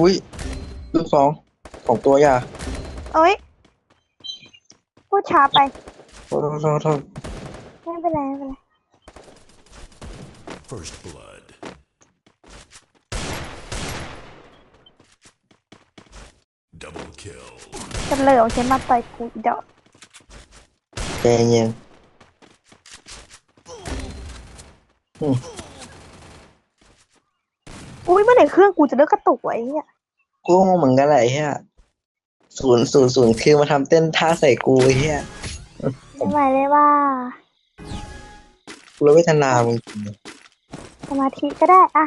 อุ้ยลูกสองสองตัวอย่าเอ้ย พูดช้าไป โทษโทษโทษโทษไม่เป็นไร ไม่เป็นไร First blood. Double kill. จะเหลวใช่มาต่อยกูอีดอกใจเย็นอืม อุ้ยเมื่อไหร่เครื่องกูจะเลิกกระตุกวะไอ้เนี่ยกูก็งงเหมือนกันแหละไอ้เฮียศูนย์ศูนย์ศูนย์คือมาทำเต้นท่าใส่กูไอ้เฮียไม่ไหวเลยว่า กูเลยเวทนามึงจริง สมาธิก็ได้อะ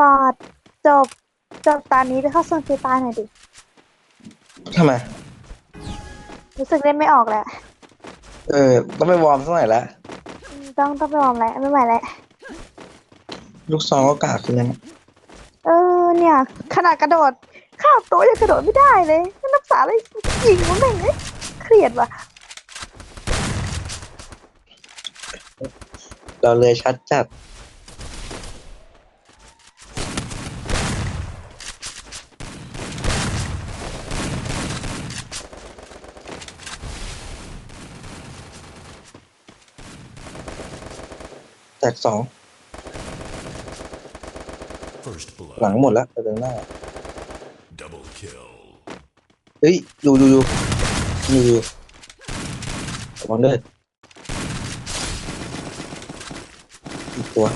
ปอด จบ จบตอนนี้ไปเข้าโซนฟรีไฟร์หน่อยดิ ทำไม รู้สึกเล่นไม่ออกแล้วเออ ต้องไปวอร์มสักหน่อยละ อืมต้องต้องไปวอร์มแล้วไม่ไหวแล้ว ลูกซองก็กากขึ้นแล้วนะเออเนี่ย ขนาดกระโดด ข้ามตัวยังกระโดดไม่ได้เลยมันนับษาอะไรยิงมันแม่งเลยเครียดว่ะเราเลยชัดจัด แตกสอง First หลัง blood. หมดแล้วแต่เดินหน้า Double kill. เฮ้ยอยู่อยู่อยู่อยู่อยู่ระวังด้วยอีกตัว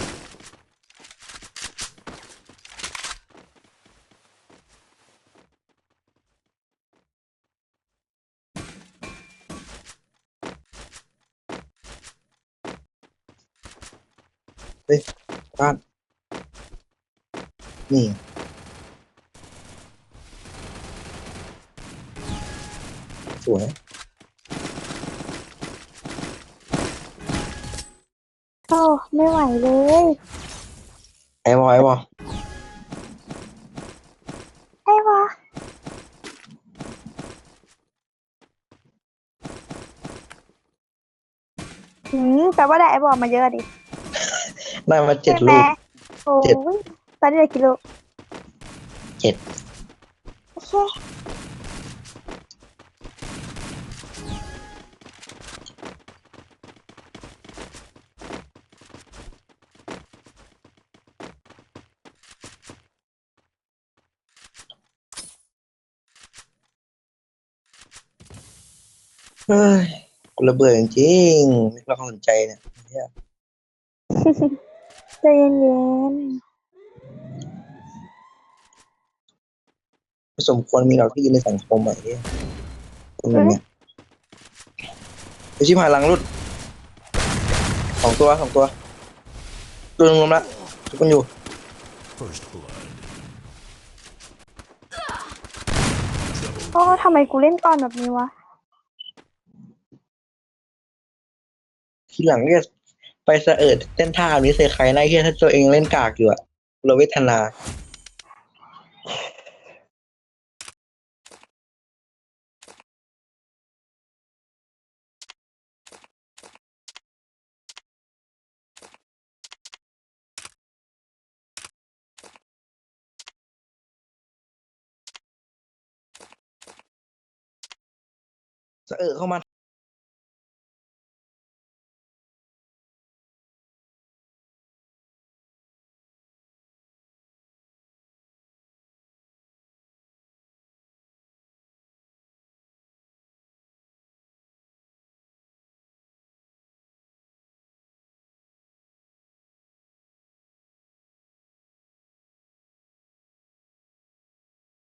เฮ้ยบ้าน นี่ สวย โอ้ไม่ไหวเลย ไอ้บอไอ้บอไอ้วะหืมแปลว่าได้ไอ้บอลมาเยอะดิ ได้มาเจ็ดใช่ไหมลูก โอ้เจ็ด ยตอนนี้ได้กี่ลูกเจ็ดโอเคเฮ้ยกูระเบื่อจริงๆไม่รับความสนใจเนี่ยเหี้ย ใจเย็นไม่สมควรมีเราที่ยืนในสังคมอะเหียคนแบบเนี้ยไปชิบหายหลังรุดสองตัวสองตัวตัวหนึงล้มละทุกคนอยู่ First blood. ๆโอ้ทำไมกูเล่นก่อนแบบนี้วะ ทีหลังเนี่ย ไปเสะเอิดเต้นท่าอันนี้เซไคไน่เฮียถ้าตัวเองเล่นกากอยู่อะโรเวทนา เสะเอิดเข้ามา